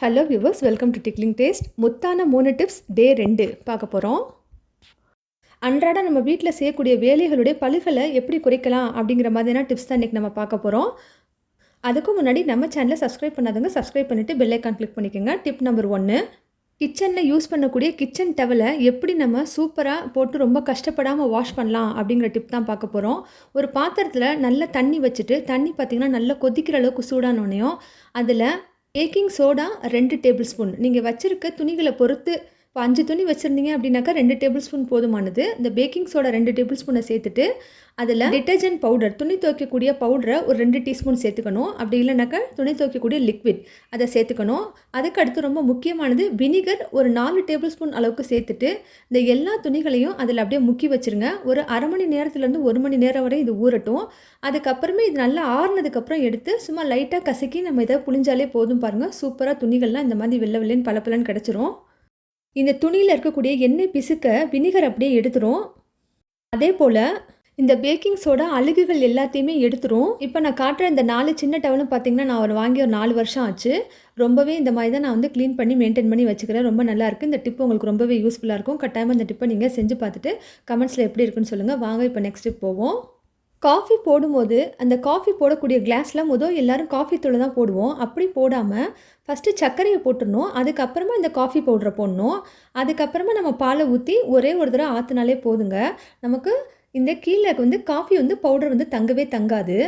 Hello viewers welcome to tickling taste முத்தான மூணு tips டே ரெண்டு. பார்க்க போகிறோம் அன்றாட நம்ம வீட்டில் செய்யக்கூடிய வேலைகளுடைய பழுகளை எப்படி குறைக்கலாம் அப்படிங்கிற மாதிரியான டிப்ஸ் தான் இன்றைக்கி நம்ம பார்க்க போகிறோம் அதுக்கு முன்னாடி நம்ம சேனலை சப்ஸ்கிரைப் பண்ணாதவங்க சப்ஸ்கிரைப் பண்ணிவிட்டு பெல்லைக்கான் கிளிக் பண்ணிக்கோங்க. டிப் நம்பர் ஒன்று கிச்சனில் யூஸ் பண்ணக்கூடிய கிச்சன் டவலை எப்படி நம்ம சூப்பராக போட்டு ரொம்ப கஷ்டப்படாமல் வாஷ் பண்ணலாம் அப்படிங்கிற டிப் தான் பார்க்க போகிறோம் ஒரு பாத்திரத்தில் நல்ல தண்ணி வச்சுட்டு தண்ணி பார்த்திங்கன்னா நல்லா கொதிக்கிற அளவுக்கு சூடானோடனையும் அதில் பேக்கிங் சோடா ரெண்டு டேபிள் ஸ்பூன். நீங்கள் வச்சுருக்க துணிகளை பொறுத்து இப்போ அஞ்சு துணி வச்சுருந்தீங்க அப்படின்னாக்கா ரெண்டு டேபிள் ஸ்பூன் போதுமானது. இந்த பேக்கிங் சோடா ரெண்டு டேபிள் ஸ்பூனை சேர்த்துட்டு அதில் டிட்டர்ஜென்ட் பவுடர் துணி துவைக்கக்கூடிய பவுடரை ஒரு ரெண்டு டீஸ்பூன் சேர்த்துக்கணும். அப்படி இல்லைனாக்கா துணி துவைக்கக்கூடிய லிக்விட் அதை சேர்த்துக்கணும். அதுக்கு அடுத்து ரொம்ப முக்கியமானது வினிகர் ஒரு நாலு டேபிள் ஸ்பூன் அளவுக்கு சேர்த்துட்டு இந்த எல்லா துணிகளையும் அதில் அப்படியே முக்கி வச்சுருங்க. ஒரு அரை மணி நேரத்துலேருந்து ஒரு மணி நேரம் வரை இது ஊறட்டும். அதுக்கப்புறமே இது நல்லா ஆறுனதுக்கப்புறம் எடுத்து சும்மா லைட்டாக கசக்கி நம்ம இதை புளிஞ்சாலே போதும் பாருங்கள் சூப்பராக துணிகள்லாம் இந்த மாதிரி வெள்ளை வெள்ளைன்னு பல பலன்னு கிடச்சிரும். இந்த துணியில் இருக்கக்கூடிய எண்ணெய் பிசுக்க வினிகர் அப்படியே எடுத்துரும். அதே போல் இந்த பேக்கிங் சோடா அழுகுகள் எல்லாத்தையுமே எடுத்துரும். இப்போ நான் காட்டுற இந்த நாலு சின்ன டவலும் பார்த்தீங்கன்னா நான் ஒரு வாங்கி ஒரு நாலு வருஷம் ஆச்சு. ரொம்பவே இந்த மாதிரி தான் நான் வந்து க்ளீன் பண்ணி மெயின்டைன் பண்ணி வச்சுக்கிறேன். ரொம்ப நல்லாயிருக்கு இந்த டிப் உங்களுக்கு ரொம்பவே யூஸ்ஃபுல்லாக இருக்கும். கட்டாயமாக இந்த டிப்பை நீங்கள் செஞ்சு பார்த்துட்டு கமெண்ட்ஸில் எப்படி இருக்குன்னு சொல்லுங்கள் வாங்க இப்போ நெக்ஸ்ட் டிப் போவோம். காஃபி போடும்போது அந்த காஃபி போடக்கூடிய கிளாஸில் முதல் எல்லோரும் காஃபி தூளை தான் போடுவோம். அப்படி போடாமல் ஃபஸ்ட்டு சர்க்கரையை போட்டுடணும். அதுக்கப்புறமா இந்த காஃபி பவுடரை போடணும். அதுக்கப்புறமா நம்ம பாலை ஊற்றி ஒரே ஒரு தடவை ஆற்றுனாலே போதுங்க. நமக்கு இந்த கீழே வந்து காஃபி வந்து பவுடர் வந்து தங்கவே தங்காது.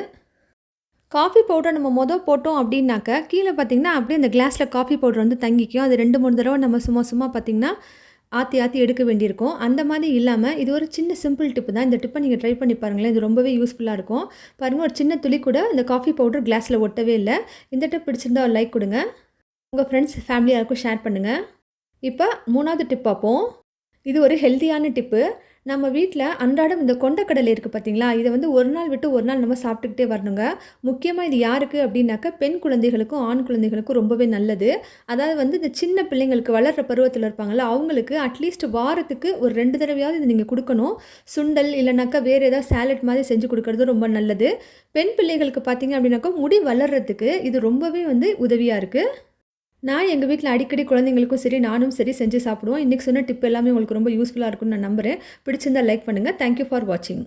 காஃபி பவுடர் நம்ம மொதல் போட்டோம் அப்படின்னாக்க கீழே பார்த்திங்கன்னா அப்படியே அந்த கிளாஸில் காஃபி பவுடர் வந்து தங்கிக்கும். அது ரெண்டு மூணு தடவை நம்ம சும்மா சும்மா பார்த்திங்கன்னா ஆற்றி ஆற்றி எடுக்க வேண்டியிருக்கும். அந்த மாதிரி இல்லாமல் இது ஒரு சின்ன சிம்பிள் டிப்பு தான். இந்த டிப்பை நீங்கள் ட்ரை பண்ணி பாருங்களேன். இது ரொம்பவே யூஸ்ஃபுல்லாக இருக்கும். பாருங்கள் ஒரு சின்ன துளி கூட இந்த காஃபி பவுடர் கிளாஸில் ஒட்டவே இல்லை. இந்த டிப் பிடிச்சிருந்தா ஒரு லைக் கொடுங்க. உங்கள் ஃப்ரெண்ட்ஸ் ஃபேமிலி யாருக்கும் ஷேர் பண்ணுங்கள் இப்போ மூணாவது டிப் பார்ப்போம். இது ஒரு ஹெல்த்தியான டிப்பு நம்ம வீட்டில் அன்றாடம் இந்த கொண்டக்கடலை இருக்குது பார்த்தீங்களா இதை வந்து ஒரு நாள் விட்டு ஒரு நாள் நம்ம சாப்பிட்டுக்கிட்டே வரணுங்க. முக்கியமாக இது யாருக்கு அப்படின்னாக்கா பெண் குழந்தைகளுக்கும் ஆண் குழந்தைகளுக்கும் ரொம்பவே நல்லது. அதாவது வந்து இந்த சின்ன பிள்ளைங்களுக்கு வளர்கிற பருவத்தில் இருப்பாங்கள்ல அவங்களுக்கு அட்லீஸ்ட் வாரத்துக்கு ஒரு ரெண்டு தடவையாவது இது நீங்கள் கொடுக்கணும். சுண்டல் இல்லைனாக்கா வேறு ஏதாவது சேலட் மாதிரி செஞ்சு கொடுக்கறது ரொம்ப நல்லது. பெண் பிள்ளைகளுக்கு பார்த்தீங்க அப்படின்னாக்கா முடி வளர்கிறதுக்கு இது ரொம்பவே வந்து உதவியாக இருக்குது நான் எங்கள் வீட்டில் அடிக்கடி குழந்தைங்களுக்கும் சரி நானும் சரி செஞ்சு சாப்பிடுவோம். இன்றைக்கி சொன்ன டிப் எல்லாமே உங்களுக்கு ரொம்ப யூஸ்ஃபுல்லாக இருக்கும்னு நான் நம்புகிறேன் பிடிச்சிருந்தால் லைக் பண்ணுங்கள் தேங்க்யூ ஃபார் வாட்சிங்